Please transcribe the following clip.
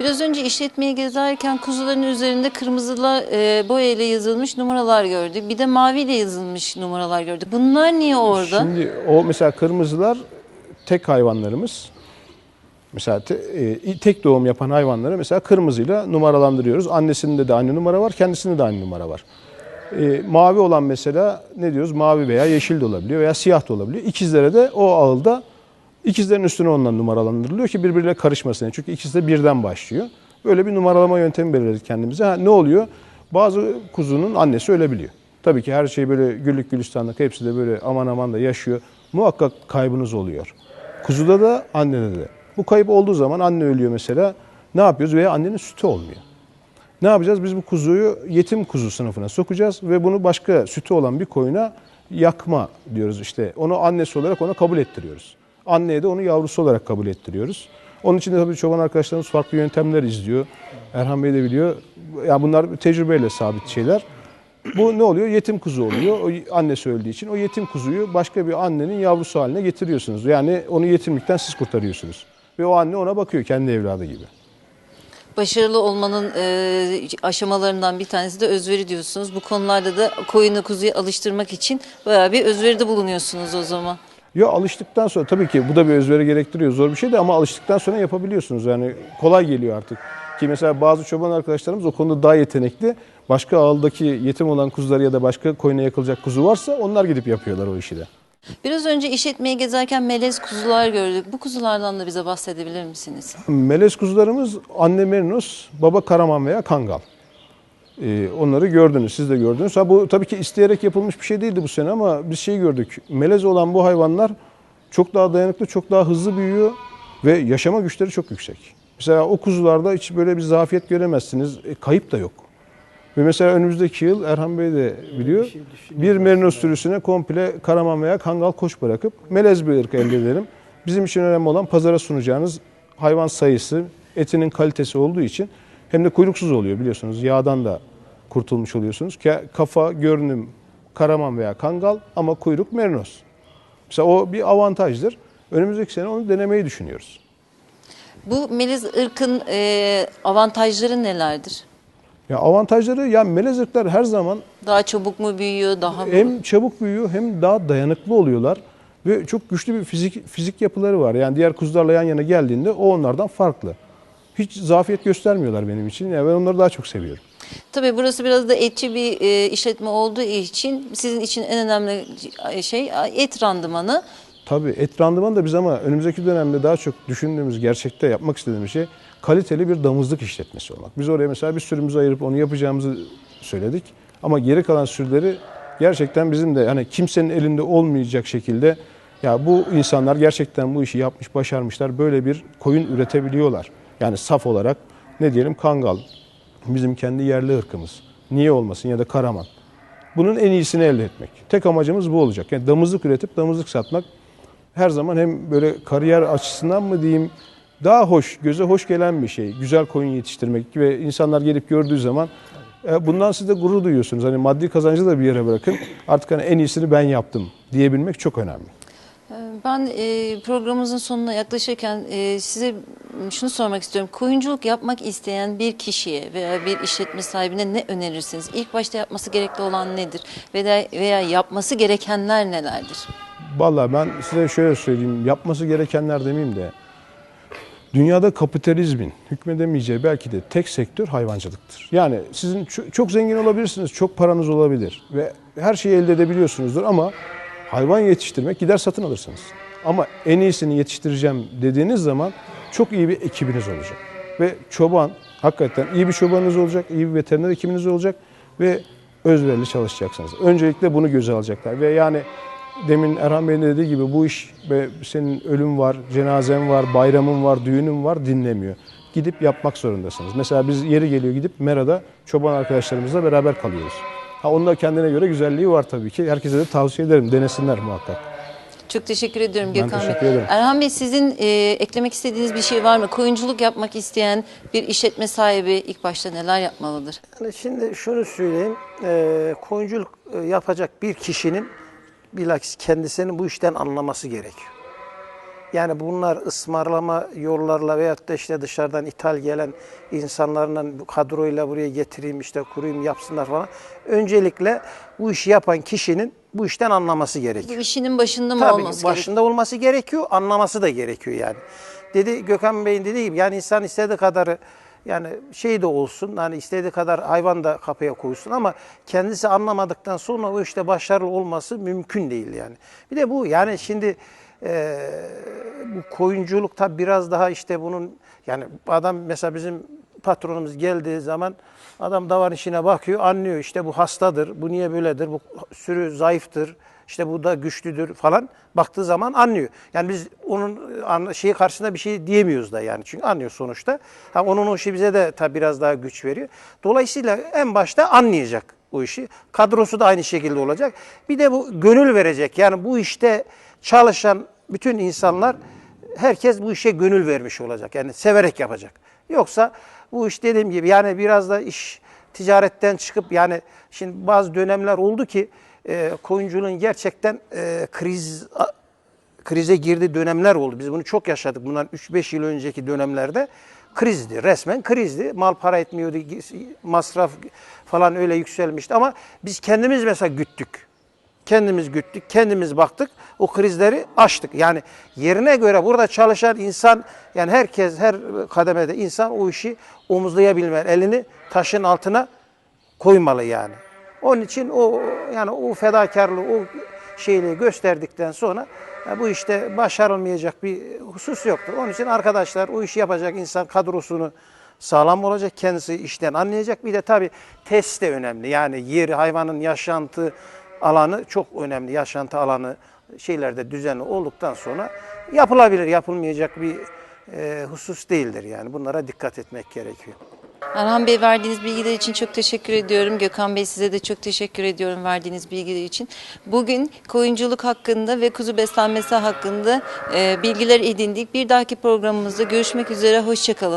Biraz önce işletmeyi gezerken kuzuların üzerinde kırmızıla e, boyayla yazılmış numaralar gördük. Bir de maviyle yazılmış numaralar gördük. Bunlar niye orada? Şimdi o mesela kırmızılar tek hayvanlarımız. Mesela te- e, tek doğum yapan hayvanları mesela kırmızıyla numaralandırıyoruz. Annesinde de aynı numara var, kendisinde de aynı numara var. E, mavi olan mesela ne diyoruz? Mavi veya yeşil de olabiliyor veya siyah da olabiliyor. İkizlere de o ağılda ikizlerin üstüne ondan numaralandırılıyor ki birbiriyle karışmasın. Çünkü ikisi de birden başlıyor. Böyle bir numaralama yöntemi belirledik kendimize. Ha, ne oluyor? Bazı kuzunun annesi ölebiliyor. Tabii ki her şey böyle güllük gülistanlık hepsi de böyle aman aman da yaşıyor. Muhakkak kaybınız oluyor. Kuzuda da annede de. Bu kayıp olduğu zaman anne ölüyor mesela. Ne yapıyoruz? Veya annenin sütü olmuyor. Ne yapacağız? Biz bu kuzuyu yetim kuzu sınıfına sokacağız ve bunu başka sütü olan bir koyuna yakma diyoruz işte. Onu annesi olarak ona kabul ettiriyoruz. Anneye de onu yavrusu olarak kabul ettiriyoruz. Onun için de tabii çoban arkadaşlarımız farklı yöntemler izliyor. Erhan Bey de biliyor. Ya bunlar tecrübeyle sabit şeyler. Bu ne oluyor? Yetim kuzu oluyor. O annesi öldüğü için o yetim kuzuyu başka bir annenin yavrusu haline getiriyorsunuz. Yani onu yetimlikten siz kurtarıyorsunuz. Ve o anne ona bakıyor kendi evladı gibi. Başarılı olmanın e, aşamalarından bir tanesi de özveri diyorsunuz. Bu konularda da koyunu kuzuyu alıştırmak için bayağı bir özveride bulunuyorsunuz o zaman. Ya alıştıktan sonra tabii ki bu da bir özveri gerektiriyor. Zor bir şey de ama alıştıktan sonra yapabiliyorsunuz. Yani kolay geliyor artık. Ki mesela bazı çoban arkadaşlarımız o konuda daha yetenekli. Başka ağıldaki yetim olan kuzular ya da başka koyuna yakılacak kuzu varsa onlar gidip yapıyorlar o işi de. Biraz önce işletmeyi gezerken melez kuzular gördük. Bu kuzulardan da bize bahsedebilir misiniz? Melez kuzularımız anne merinos, baba karaman veya kangal. Ee, onları gördünüz, siz de gördünüz. Ha bu tabii ki isteyerek yapılmış bir şey değildi bu sene ama biz şey gördük. Melez olan bu hayvanlar çok daha dayanıklı, çok daha hızlı büyüyor ve yaşama güçleri çok yüksek. Mesela o kuzularda hiç böyle bir zafiyet göremezsiniz. E, kayıp da yok. Ve mesela önümüzdeki yıl Erhan Bey de biliyor. Bir merinos sürüsüne komple karaman veya kangal koç bırakıp melez bir ırk elde edelim. Bizim için önemli olan pazara sunacağınız hayvan sayısı, etinin kalitesi olduğu için hem de kuyruksuz oluyor biliyorsunuz. Yağdan da kurtulmuş oluyorsunuz. Kafa, görünüm karaman veya kangal ama kuyruk merinos. Mesela o bir avantajdır. Önümüzdeki sene onu denemeyi düşünüyoruz. Bu melez ırkın e, avantajları nelerdir? Ya avantajları ya melez ırklar her zaman Daha çabuk mu büyüyor, daha mı? hem çabuk büyüyor hem daha dayanıklı oluyorlar ve çok güçlü bir fizik fizik yapıları var. Yani diğer kuzularla yan yana geldiğinde o onlardan farklı. Hiç zafiyet göstermiyorlar benim için. Yani ben onları daha çok seviyorum. Tabii burası biraz da etçi bir e, işletme olduğu için sizin için en önemli şey et randımanı. Tabii et randımanı da biz ama önümüzdeki dönemde daha çok düşündüğümüz, gerçekte yapmak istediğimiz şey kaliteli bir damızlık işletmesi olmak. Biz oraya mesela bir sürümüzü ayırıp onu yapacağımızı söyledik. Ama geri kalan sürüleri gerçekten bizim de hani kimsenin elinde olmayacak şekilde ya bu insanlar gerçekten bu işi yapmış, başarmışlar. Böyle bir koyun üretebiliyorlar. Yani saf olarak ne diyelim kangal, bizim kendi yerli ırkımız. Niye olmasın ya da karaman. Bunun en iyisini elde etmek. Tek amacımız bu olacak. Yani damızlık üretip damızlık satmak her zaman hem böyle kariyer açısından mı diyeyim daha hoş, göze hoş gelen bir şey. Güzel koyun yetiştirmek ve insanlar gelip gördüğü zaman e, bundan siz de gurur duyuyorsunuz. Hani maddi kazancı da bir yere bırakın. Artık hani en iyisini ben yaptım diyebilmek çok önemli. Ben e, programımızın sonuna yaklaşırken e, size şunu sormak istiyorum. Koyunculuk yapmak isteyen bir kişiye veya bir işletme sahibine ne önerirsiniz? İlk başta yapması gerekli olan nedir? Veya, veya yapması gerekenler nelerdir? Vallahi ben size şöyle söyleyeyim. Yapması gerekenler demeyeyim de dünyada kapitalizmin hükmedemeyeceği belki de tek sektör hayvancılıktır. Yani sizin ço- çok zengin olabilirsiniz, çok paranız olabilir ve her şeyi elde edebiliyorsunuzdur ama hayvan yetiştirmek gider satın alırsınız. Ama en iyisini yetiştireceğim dediğiniz zaman çok iyi bir ekibiniz olacak. Ve çoban, hakikaten iyi bir çobanınız olacak, iyi bir veteriner ekibiniz olacak ve özverili çalışacaksınız. Öncelikle bunu göze alacaklar ve yani demin Erhan Bey'in de dediği gibi bu iş ve senin ölüm var, cenazen var, bayramın var, düğünün var dinlemiyor. Gidip yapmak zorundasınız. Mesela biz yeri geliyor gidip Mera'da çoban arkadaşlarımızla beraber kalıyoruz. Ha onun da kendine göre güzelliği var tabii ki. Herkese de tavsiye ederim. Denesinler muhakkak. Çok teşekkür ediyorum Ben Gökhan teşekkür Bey. ederim. Erhan Bey sizin e, eklemek istediğiniz bir şey var mı? Koyunculuk yapmak isteyen bir işletme sahibi ilk başta neler yapmalıdır? Yani şimdi şunu söyleyeyim, e, koyunculuk e, yapacak bir kişinin bilakis kendisinin bu işten anlaması gerekiyor. Yani bunlar ısmarlama yollarla veyahut da işte dışarıdan ithal gelen insanlarla bu kadroyla buraya getireyim işte kurayım yapsınlar falan. Öncelikle bu işi yapan kişinin bu işten anlaması Bu gerekiyor. işinin başında mı Tabii olması gerekiyor? başında olması gerekiyor, anlaması da gerekiyor yani. Dedi Gökhan Bey'in dediği gibi yani insan istediği kadarı yani şey de olsun hani istediği kadar hayvan da kapıya koysun ama kendisi anlamadıktan sonra o işte başarılı olması mümkün değil yani. Bir de bu yani şimdi e, bu koyunculuk tabi biraz daha işte bunun yani adam mesela bizim patronumuz geldiği zaman adam davar işine bakıyor anlıyor işte bu hastadır bu niye böyledir bu sürü zayıftır işte bu da güçlüdür falan baktığı zaman anlıyor. Yani biz onun şeyi karşısında bir şey diyemiyoruz da yani çünkü anlıyor sonuçta. Ha, onun o işi bize de tabi biraz daha güç veriyor. Dolayısıyla en başta anlayacak bu işi. Kadrosu da aynı şekilde olacak. Bir de bu gönül verecek. Yani bu işte çalışan bütün insanlar herkes bu işe gönül vermiş olacak. Yani severek yapacak. Yoksa bu iş dediğim gibi yani biraz da iş ticaretten çıkıp yani şimdi bazı dönemler oldu ki e, koyunculuğun gerçekten e, kriz krize girdiği dönemler oldu. Biz bunu çok yaşadık. Bundan 3-5 yıl önceki dönemlerde krizdi. Resmen krizdi. Mal para etmiyordu. Masraf falan öyle yükselmişti ama biz kendimiz mesela güttük. Kendimiz güttük, kendimiz baktık. O krizleri aştık. Yani yerine göre burada çalışan insan, yani herkes, her kademede insan o işi omuzlayabilmeli. Elini taşın altına koymalı yani. Onun için o yani o fedakarlığı, o şeyliği gösterdikten sonra ya bu işte başarılmayacak bir husus yoktur. Onun için arkadaşlar o işi yapacak insan kadrosunu sağlam olacak, kendisi işten anlayacak. Bir de tabii test de önemli. Yani yeri, hayvanın yaşantı alanı çok önemli. Yaşantı alanı şeylerde düzenli olduktan sonra yapılabilir, yapılmayacak bir e, husus değildir yani. Bunlara dikkat etmek gerekiyor. Erhan Bey verdiğiniz bilgiler için çok teşekkür ediyorum. Gökhan Bey size de çok teşekkür ediyorum verdiğiniz bilgiler için. Bugün koyunculuk hakkında ve kuzu beslenmesi hakkında e, bilgiler edindik. Bir dahaki programımızda görüşmek üzere. Hoşçakalın.